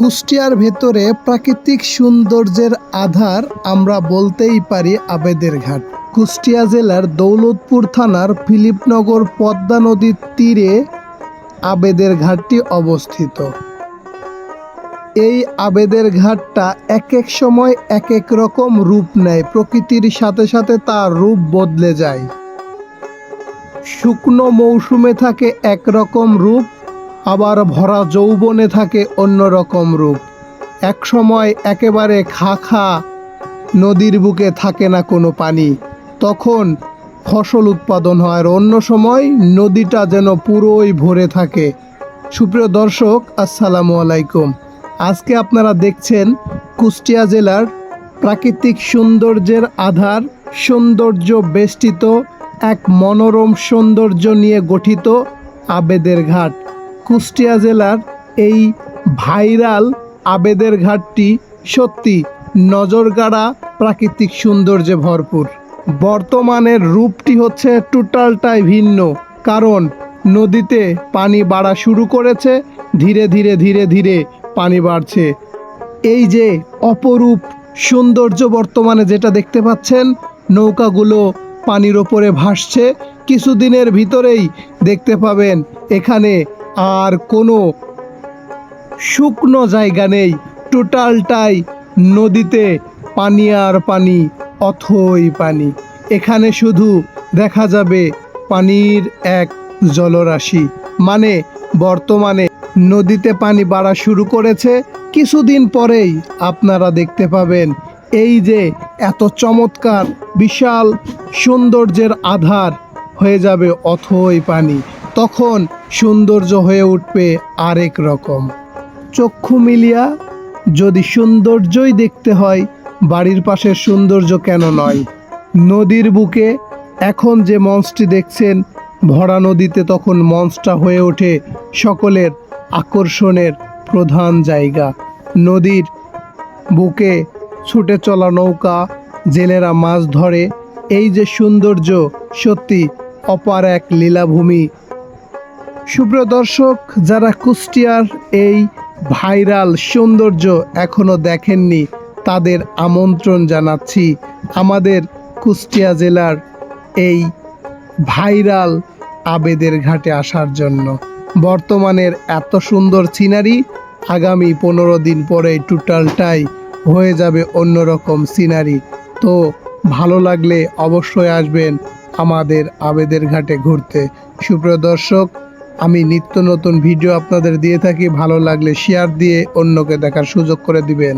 কুষ্টিয়ার ভেতরে প্রাকৃতিক সৌন্দর্যের আধার আমরা বলতেই পারি আবেদের ঘাট। কুষ্টিয়া জেলার দৌলতপুর থানার ফিলিপনগর পদ্মা নদীর তীরে আবেদের ঘাটটি অবস্থিত। এই আবেদের ঘাটটা এক এক সময় এক এক রকম রূপ নেয়, প্রকৃতির সাথে সাথে তার রূপ বদলে যায়। শুকনো মৌসুমে থাকে একরকম রূপ আবার ভরা যৌবনে থাকে অন্য রকম রূপ। এক সময় একেবারে খা খা নদীর বুকে থাকে না কোনো পানি। তখন ফসল উৎপাদন হয় আর অন্য সময় নদীটা যেন পুরোই ভরে থাকে। সুপ্রিয় দর্শক, আসসালামু আলাইকুম। আজকে আপনারা দেখছেন কুষ্টিয়া জেলার প্রাকৃতিক সৌন্দর্যের আধার, সৌন্দর্য বেষ্টিত এক মনোরম সৌন্দর্য নিয়ে গঠিত আবেদের ঘাট। কুষ্টিয়া জেলার এই ভাইরাল আবেদের ঘাটটি সত্যি নজরগাড়া প্রাকৃতিক সৌন্দর্যে ভরপুর। বর্তমানের রূপটি হচ্ছে টোটালটাই ভিন্ন, কারণ নদীতে পানি বাড়া শুরু করেছে, ধীরে ধীরে ধীরে ধীরে পানি বাড়ছে। এই যে অপরূপ সৌন্দর্য বর্তমানে যেটা দেখতে পাচ্ছেন, নৌকাগুলো পানির ওপরে ভাসছে, কিছুদিনের ভিতরেই দেখতে পাবেন এখানে আর কোনো শুকনো জায়গা নেই। টোটালটাই নদীতে পানি আর পানি, অথই পানি। এখানে শুধু দেখা যাবে পানির এক জলরাশি। মানে বর্তমানে নদীতে পানি বাড়া শুরু করেছে, কিছুদিন পরেই আপনারা দেখতে পাবেন। এই যে এত চমৎকার, বিশাল সৌন্দর্যের আধার হয়ে যাবে অথই পানি। তখন সৌন্দর্য হয়ে উঠবে আরেক রকম। চক্ষু মিলিয়া যদি সৌন্দর্যই দেখতে হয়, বাড়ির পাশের সৌন্দর্য কেন নয়? নদীর বুকে এখন যে মঞ্চটি দেখছেন, ভরা নদীতে তখন মঞ্চটা হয়ে ওঠে সকলের আকর্ষণের প্রধান জায়গা। নদীর বুকে ছুটে চলা নৌকা, জেলেরা মাছ ধরে, এই যে সৌন্দর্য সত্যি অপার এক লীলাভূমি সুপ্রিয় দর্শক, যারা কুষ্টিয়ার এই ভাইরাল সৌন্দর্য এখনও দেখেননি, তাদের আমন্ত্রণ জানাচ্ছি আমাদের কুষ্টিয়া জেলার এই ভাইরাল আবেদের ঘাটে আসার জন্য। বর্তমানের এত সুন্দর সিনারি, আগামী পনেরো দিন পরে টোটালটাই হয়ে যাবে অন্যরকম সিনারি। তো ভালো লাগলে অবশ্যই আসবেন আমাদের আবেদের ঘাটে ঘুরতে। সুপ্রিয় দর্শক আমি নিত্য নতুন ভিডিও আপনাদের দিয়ে থাকি। ভালো লাগলে শেয়ার দিয়ে অন্যকে দেখার সুযোগ করে দিবেন।